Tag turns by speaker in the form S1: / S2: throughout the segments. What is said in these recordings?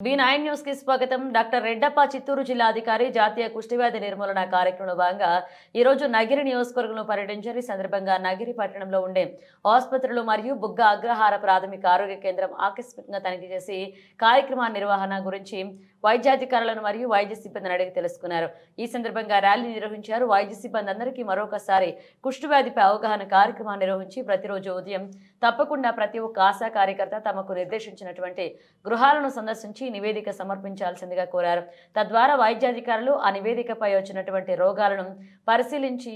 S1: B nine న్యూస్కి స్వాగతం. Doctor Reddappa Chittoor జిల్లా అధికారి జాతీయ కుష్టివ్యాధి నిర్మూలన కార్యక్రమంలో భాగంగా ఈ రోజు నగిరి నియోజకవర్గంలో పర్యటించారు. ఈ సందర్భంగా నగిరి పట్టణంలో ఉండే ఆసుపత్రులు మరియు బుగ్గ అగ్రహార ప్రాథమిక ఆరోగ్య కేంద్రం ఆకస్మికంగా తనిఖీ చేసి కార్యక్రమ నిర్వహణ గురించి వైద్యాధికారులను మరియు వైద్య సిబ్బందిని అడిగి తెలుసుకున్నారు. ఈ సందర్భంగా ర్యాలీ నిర్వహించారు. వైద్య సిబ్బంది అందరికీ మరొకసారి కుష్ఠవ్యాధిపై అవగాహన కార్యక్రమాన్ని నిర్వహించి ప్రతిరోజు ఉదయం తప్పకుండా ప్రతి ఒక్క ఆశా కార్యకర్త తమకు నిర్దేశించినటువంటి గృహాలను సందర్శించి నివేదిక సమర్పించాల్సిందిగా కోరారు. తద్వారా వైద్యాధికారులు ఆ నివేదికపై వచ్చినటువంటి రోగాలను పరిశీలించి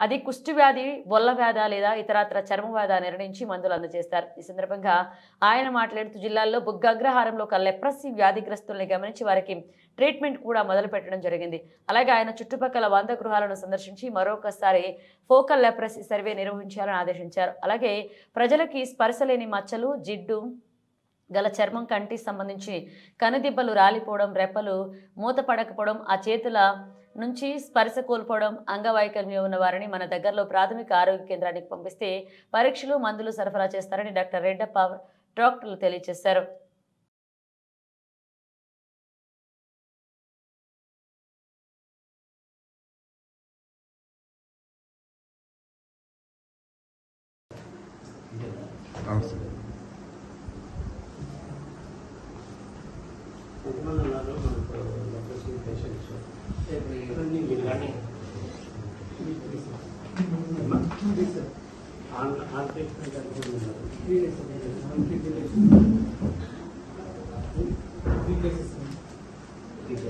S1: అది కుష్ఠవ్యాధి బొల్ల వ్యాధ లేదా ఇతరత్ర చర్మ వ్యాధ నిర్ణయించి మందులు అందజేస్తారు. ఈ సందర్భంగా ఆయన మాట్లాడుతూ జిల్లాల్లో బుగ్గగ్రహారంలో ఒక లెప్రసీ వ్యాధిగ్రస్తుల్ని గమనించి వారికి ట్రీట్మెంట్ కూడా మొదలు పెట్టడం జరిగింది. అలాగే ఆయన చుట్టుపక్కల వంద గృహాలను సందర్శించి మరొకసారి ఫోకల్ లెప్రసీ సర్వే నిర్వహించాలని ఆదేశించారు. అలాగే ప్రజలకి స్పర్శ లేని మచ్చలు జిడ్డు గల చర్మం కంటి సంబంధించి కనుదిబ్బలు రాలిపోవడం రెప్పలు మూతపడకపోవడం ఆ చేతుల నుంచి స్పర్శ కోల్పోవడం అంగవైకల్యం ఉన్న వారిని మన దగ్గరలో ప్రాథమిక ఆరోగ్య కేంద్రానికి పంపిస్తే పరీక్షలు మందులు సరఫరా చేస్తారని డాక్టర్ రెడ్డప్ప డాక్టర్లు తెలియజేశారు.
S2: నమస్తే
S3: ఎంతమంది ఉన్నారు మనకు leprosy patients on on treatment ఎంతమంది ఉన్నారు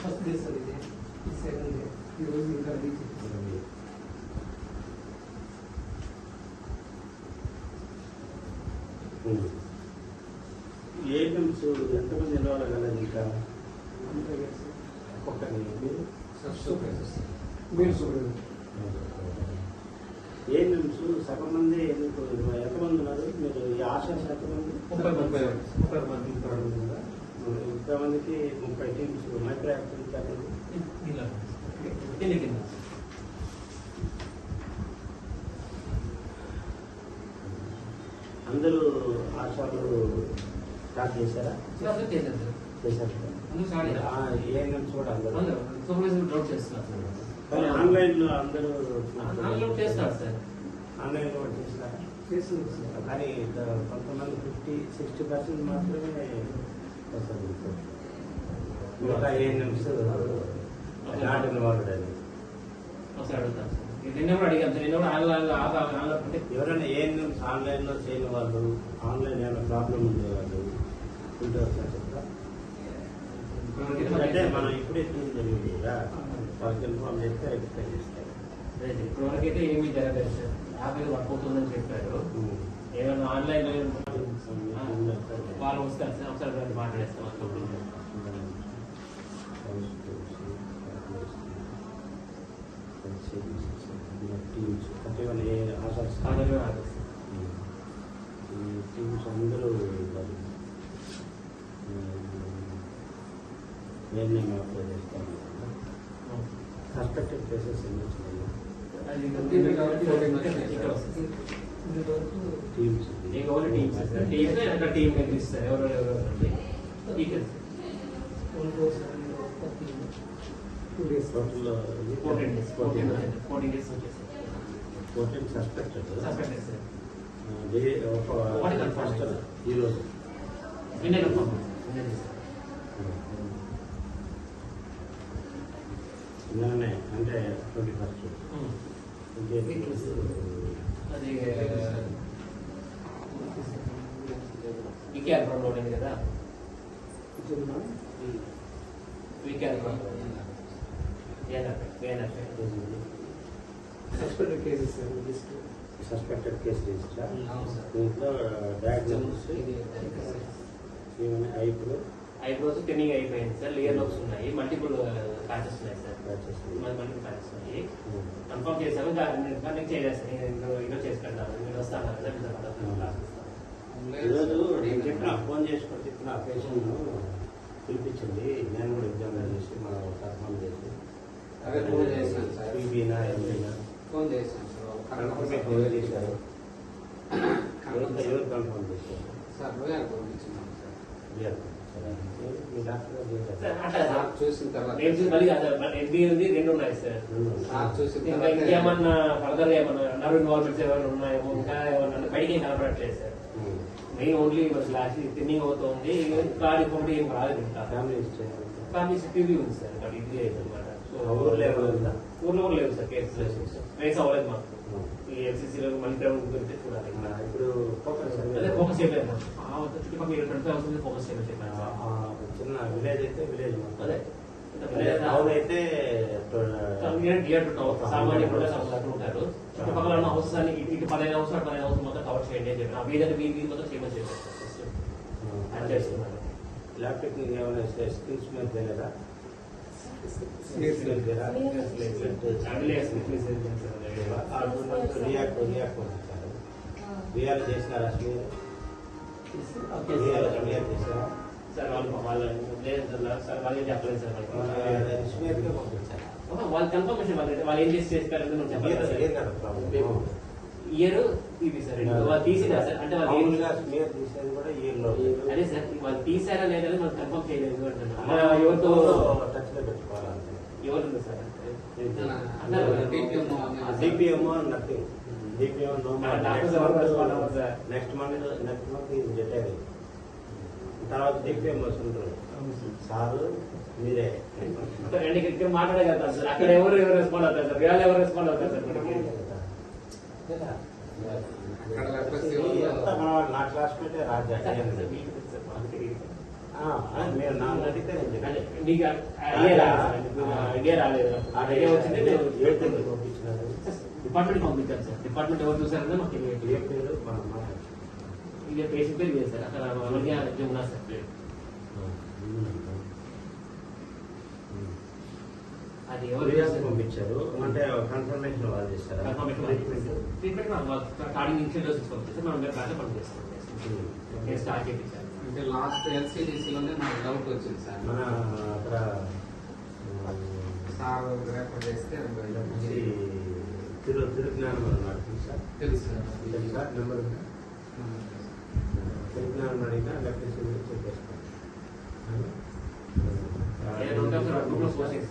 S4: ఫస్ట్ డే సార్ ఇది. ఈ సెకండ్ డే. ఈరోజు ఇంకా రీచ్
S3: ఏఎన్ఎంస్ ఎంతమంది ఇంకా
S4: అంతా చేసి
S3: ఒక్కొక్కరి మీరు
S4: మీరు చూడండి
S3: ఏఎన్ఎంస్ సగం మంది ఎందుకు? ఎంతమంది ఉన్నారు? మీరు ఈ ఆశా ఎంతమంది
S4: ముప్పై ముప్పై ముప్పై మంది
S3: ముప్పై మందికి ముప్పై టీమ్స్ మైక్రో యాక్టివిటీ అందరూ ఆశాలు స్టార్ట్ చేశారా?
S5: చేశారు.
S3: ఏఎన్ఎంస్ కూడా అందరూ.
S5: ఆన్లైన్ చేస్తున్నారు సార్.
S3: ఆన్లైన్
S4: చేస్తుంది సార్.
S3: కానీ కొంతమంది ఫిఫ్టీ సిక్స్టీ పర్సెంట్ మాత్రమే మిగతా ఏఎన్ఎంస్ నాట్ ఇన్వాల్వ్డ్ అని
S5: ఒకసారి అడుగుతాను సార్ ఇది నిన్న కూడా అడిగాను. నిన్న కూడా ఆన్లైన్ ఆన్లైన్ అంటే
S3: ఎవరైనా ఏఎన్ఎంస్ ఆన్లైన్లో చేయని వాళ్ళు ఆన్లైన్ ఏమైనా ప్రాబ్లం ఉండే వాళ్ళు
S5: మాకు
S3: మనం ఇప్పుడే చూసి జరిగింది కదా. వాళ్ళకి ఇన్ఫార్మ్ చేస్తే ఎక్స్ప్లెయిన్ చేస్తారు.
S5: ఏమీ జరగలేదు సార్. మీద వర్క్ అవుతుందని చెప్పారు. ఏమైనా ఆన్లైన్లో వాళ్ళు వస్తారు సార్ ఒకసారి రండి, మాట్లాడేస్తాం వాళ్ళతో.
S3: టీమ్స్ అందరూ నేను అప్లై చేస్తాను ఎన్ని వచ్చినాయి
S5: అది
S3: టీమ్స్
S5: మీకు ఎవరు టీమ్స్ టీమ్స్ ఎంత టీం కనిపిస్తారు ఎవరు ఎవరు ఉంది
S4: two days
S5: fourteen days fourteen fourteen days
S3: fourteen suspected
S5: sir
S3: day first
S5: first?
S3: ఈరోజు
S5: నిన్నే కన్ఫర్మ్ నిన్నే
S3: నిన్ననే అంటే ట్వంటీ ఫస్ట్
S5: అది ఉంది కదా
S4: suspended cases
S3: suspected case register. దీంట్లో ఏమైనా ఇప్పుడు
S5: ఐబ్రోస్ ట్రిమ్మింగ్ అయిపోయింది సార్. లేయర్ లోక్స్ ఉన్నాయి. మల్టిపుల్ ప్యాచెస్ ఉన్నాయి సార్. మల్టిపుల్ ప్యాచెస్ ఉన్నాయి
S3: ఉమ్.
S5: కన్ఫర్మ్ చేశాను దాన్ని చేసేస్తాను నేను ఈరోజు చేసి పెడతాను నేను వస్తాను.
S3: ఈరోజు నేను చెప్పిన ఫోన్ చేసుకొని చెప్పిన ఆ పేషెంట్ పిలిపించండి నేను కూడా ఎగ్జామ్ చేసి మనం కన్ఫర్మ్ చేసి
S4: అదే ఫోన్ చేశాను సార్.
S3: పీబీనా ఎంబీనా
S4: ఫోన్ చేశాను సార్
S3: కన్ఫర్మేషన్ ఎవరు చేశారు ఎవరు కన్ఫర్మ్ చేశారు
S4: సార్ రోజు పంపించున్నాం సార్ చూసిన తర్వాత
S5: రెండు ఉన్నాయి సార్. ఇంకేమన్నా ఫర్దర్ ఏమన్నా నర్వ్ ఇన్వాల్వ్మెంట్స్ ఏమైనా ఉన్నాయేమో ఇంకా ఏమన్నా బయటికి కనపడట్లేదు sir. Main only class thinning అవుతుంది గాలి పొండి ఏం రాలేదు ఇంకా.
S3: ఫ్యామిలీ
S5: టీవీ ఉంది సార్ బట్ ఇది అనమాట
S3: ఊర్లో ఏమైనా?
S5: ఊర్లో కూడా లేదు సార్ కేసెస్ రేస్ అవ్వలేదు మాకు. ఈ ఎఫ్సీసీలో మళ్ళీ గ్రౌండ్ గురించి చూడాలి.
S3: ఆ, ఇప్పుడు ఫోకస్
S5: అదే ఫోకస్ చేయలేదు చుట్టుపక్కల ట్వంటీ అవుతుంది ఫోకస్ చేయలేదు
S3: చిన్న విలేజ్ అయితే విలేజ్.
S5: అదే.
S3: టౌన్ అయితే
S5: సామాన్య ఉంటారు. చుట్టుపక్కల ఉన్న హౌసెస్ అని ఇటు ఇటు పదిహేను హౌస్ పదిహేను హౌస్ మొత్తం కవర్ చేయండి అని చెప్పి ఆ వీధి వీధి వీధి మొత్తం
S3: ల్యాప్టాప్ ఏమైనా స్కిల్స్ మీద తెలియదా రియాక్ట్ చేసినారా
S5: సార్. వాళ్ళు వాళ్ళ లేదు సార్ సార్ వాళ్ళు చెప్పలేదు సార్ కన్ఫర్మేషన్ వాళ్ళు వాళ్ళు ఏం చేసి చెప్పలేదు సార్.
S3: ఇయర్
S5: సార్ వాళ్ళు తీసినా సార్. అంటే వాళ్ళు ఏం-
S3: మామూలుగా స్మీర్ తీసేది కూడా ఇయర్లో.
S5: అదే సార్ వాళ్ళు తీసారా లేదా మనం కన్ఫర్మ్ చేయలేదు అంటున్నాను ఆ, ఎవరితో
S3: టచ్లో పెట్టుకోవాలంటే.
S5: ఎవరు ఉంది sir
S3: DPM nothing DPM no
S5: ఆ, డాక్టర్స్ ఎవరు రెస్పాండ్ అవ్వరు sir.
S3: Next month next month ఇది తర్వాత డిపిఎం వస్తుంటారు సారు మీరే
S5: సార్ అండ్ ఇక్కడ ఇక్కడ మాట్లాడే కదా సార్. అక్కడ ఎవరు ఎవరు రెస్పాండ్ అవుతారు సార్? రియాల్ ఎవరు రెస్పాండ్ అవుతారు సార్?
S3: నా క్లాస్మేటే రాజా మీరు అడిగితే
S5: ఐడియా రాలేదు
S3: ఆ
S5: ఐడియా వచ్చింది నేను
S3: పంపించినారు
S5: డిపార్ట్మెంట్ పంపించాను సార్ డిపార్ట్మెంట్ ఎవరు చూసారంటే మాకు తెలియదు.
S3: ఏ పేరు
S5: ఇదే పేషెంట్ పేరు లేదు సార్ అక్కడ అవన్నీ ఉన్నారు సార్ పేరు అది ఎవరు
S3: రియాల్స్ పంపించారు. అంటే కన్ఫర్మేషన్ వాళ్ళు చేస్తారా? ట్రీట్మెంట్
S5: స్టార్టింగ్ నుంచి డోస్ ఇచ్చుకోవచ్చు సార్ మనం దాంట్లో పనిచేస్తాం నేను స్టార్ట్ చేయించాను
S4: అంటే లాస్ట్ ఎల్సీడీసీలోనే నాకు డౌట్ వచ్చింది సార్.
S3: మన అక్కడ
S4: సార్ రేపటి చేస్తే
S3: తిరు తిరుజ్ఞానం అన్నాడు తెలుసా
S4: తెలుసు సార్.
S3: తెలుసా? నెంబర్ తిరుజ్ఞానం అడిగినా లెక్క చెప్పేస్తాను
S5: Yeah, don't have to do
S3: the sourcing.